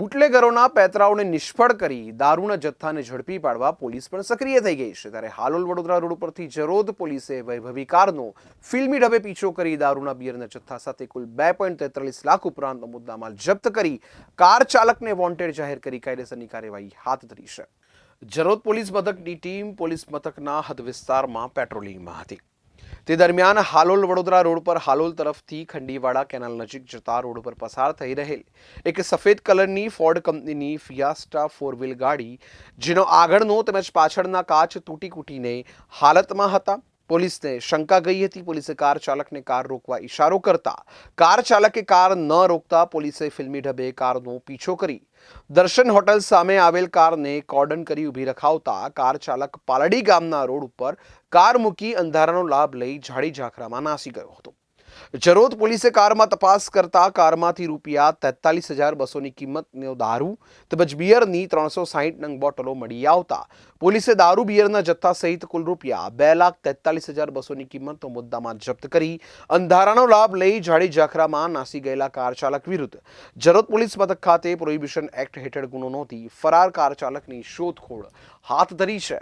બુટલેગરોના પેતરાઓને નિષ્ફળ કરી દારૂના જથ્થાને ઝડપી પાડવા પોલીસ પણ સક્રિય થઈ ગઈ છે. ત્યારે હાલોલ વડોદરા રોડ પરથી જરોદ પોલીસે વૈભવી કારનો ફિલ્મી ઢબે પીછો કરી દારૂના બિયરના જથ્થા સાથે કુલ બે પોઈન્ટ તેત્રીસ લાખ ઉપરાંતનો મુદ્દામાલ જપ્ત કરી કાર ચાલકને વોન્ટેડ જાહેર કરી કાયદેસરની કાર્યવાહી હાથ ધરી છે. જરોદ પોલીસ મથકની ટીમ પોલીસ મથકના હદ વિસ્તારમાં પેટ્રોલિંગમાં હતી. તે દરમિયાન હાલોલ વડોદરા રોડ પર હાલોલ તરફથી ખંડીવાડા કેનાલ નજીક જતા રોડ પર પસાર થઈ રહેલ એક સફેદ કલરની ફોર્ડ કંપનીની ફિયાસ્ટા ફોર વ્હીલ ગાડી, જેનો આગળનો તેમજ પાછળના કાચ તૂટી કૂટીને હાલતમાં હતા. પોલીસને શંકા ગઈ હતી. પોલીસે કાર ચાલકને કાર રોકવા ઈશારો કરતા કાર ચાલકે કાર ન રોકતા પોલીસે ફિલ્મી ઢબે કારનો પીછો કરી. દર્શન હોટલ સામે આવેલ કારને કોર્ડન કરી ઊભી રખાવતા કાર ચાલક પાલડી ગામના રોડ ઉપર કાર મૂકી અંધારાનો લાભ લઈ ઝાડી ઝાખરામાં નાસી ગયો હતો. જરોદ પોલીસે કારમાં તપાસ કરતા કારમાંથી રૂપિયા તેતાલીસ હજાર બસોની કિંમતનો દારૂ, તેમજ બિયરની ત્રણસો સાહીઠ નંગ બોટલો મળી આવતા. પોલીસે દારૂ, બિયરના જથ્થા સહિત કુલ રૂપિયા બે લાખ તેતાલીસ હજાર બસોની કિંમતનો મુદ્દામાં જપ્ત કરી, અંધારાનો લાભ લઈ જાડી જાખરામાં નાસી ગયેલા કાર ચાલક વિરુદ્ધ. જરોદ પોલીસ મથક ખાતે પ્રોહિબિશન એક્ટ હેઠળ ગુનો નોંધી ફરાર કાર ચાલકની શોધખોળ હાથ ધરી છે.